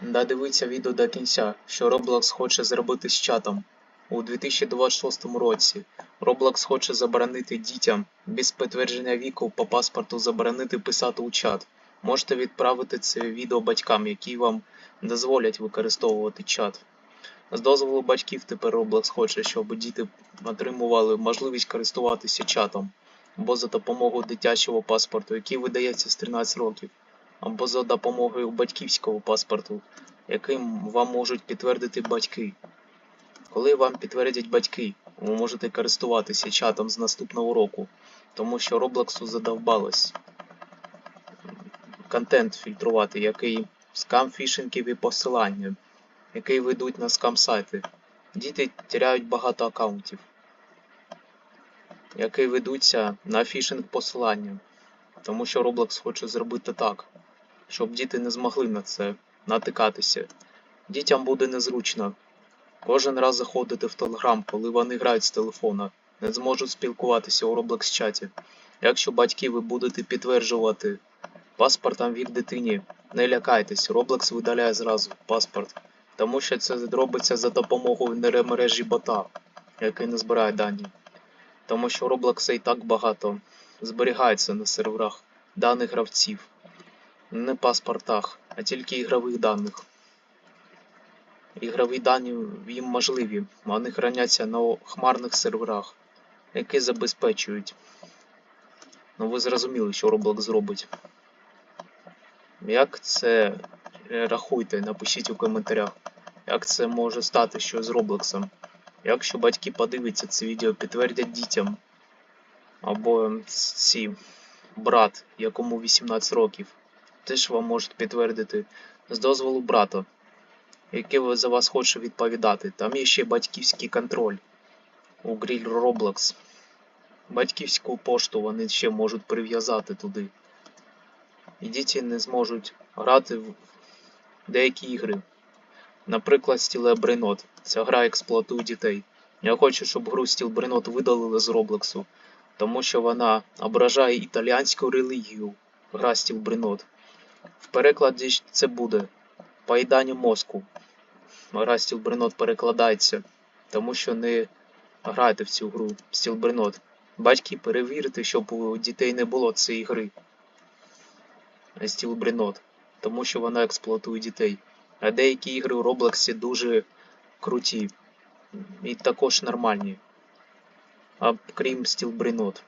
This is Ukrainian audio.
Додивіться відео до кінця, що Roblox хоче зробити з чатом. У 2026 році Roblox хоче заборонити дітям без підтвердження віку по паспорту заборонити писати у чат. Можете відправити це відео батькам, які вам дозволять використовувати чат. З дозволу батьків тепер Roblox хоче, щоб діти отримували можливість користуватися чатом або за допомогою дитячого паспорту, який видається з 13 років, або за допомогою батьківського паспорту, яким вам можуть підтвердити батьки. Коли вам підтвердять батьки, ви можете користуватися чатом з наступного року, тому що Роблоксу задовбалось контент фільтрувати, який скам-фішингові посилання, які ведуть на скам-сайти. Діти теряють багато аккаунтів, які ведуться на фішинг посилання, тому що Roblox хоче зробити так, щоб діти не змогли на це натикатися. Дітям буде незручно кожен раз заходити в Telegram, коли вони грають з телефона, не зможуть спілкуватися у Roblox чаті. Якщо батьки ви будете підтверджувати паспортом вік дитині, не лякайтесь, Roblox видаляє зразу паспорт, тому що це робиться за допомогою нейромережі бота, який не збирає дані. Тому що Roblox і так багато зберігається на серверах даних гравців, не паспортах, а тільки ігрових даних. Ігрові дані їм можливі, вони храняться на хмарних серверах, які забезпечують. Ну ви зрозуміли, що Roblox зробить. Як це рахуйте, напишіть у коментарях, як це може стати щось з Роблоксом. Якщо батьки подивляться це відео, підтвердять дітям, або ці брат, якому 18 років, теж вам можуть підтвердити з дозволу брата, який за вас хоче відповідати. Там є ще батьківський контроль у гріль Roblox. Батьківську пошту вони ще можуть прив'язати туди. І діти не зможуть грати в деякі ігри. Наприклад, Steel Бренот. Ця гра експлуатує дітей. Я хочу, щоб гру Steel Бренот видалили з Роблоксу, тому що вона ображає італіанську релігію. Гра Бренот. В перекладі це буде поїдання мозку. Гра Бренот перекладається, тому що не грайте в цю гру Бренот. Батьки перевірте, щоб у дітей не було цієї гри. Бренот, тому що вона експлуатує дітей. А деякі ігри у Роблоксі дуже круті і також нормальні. А крім Бренот.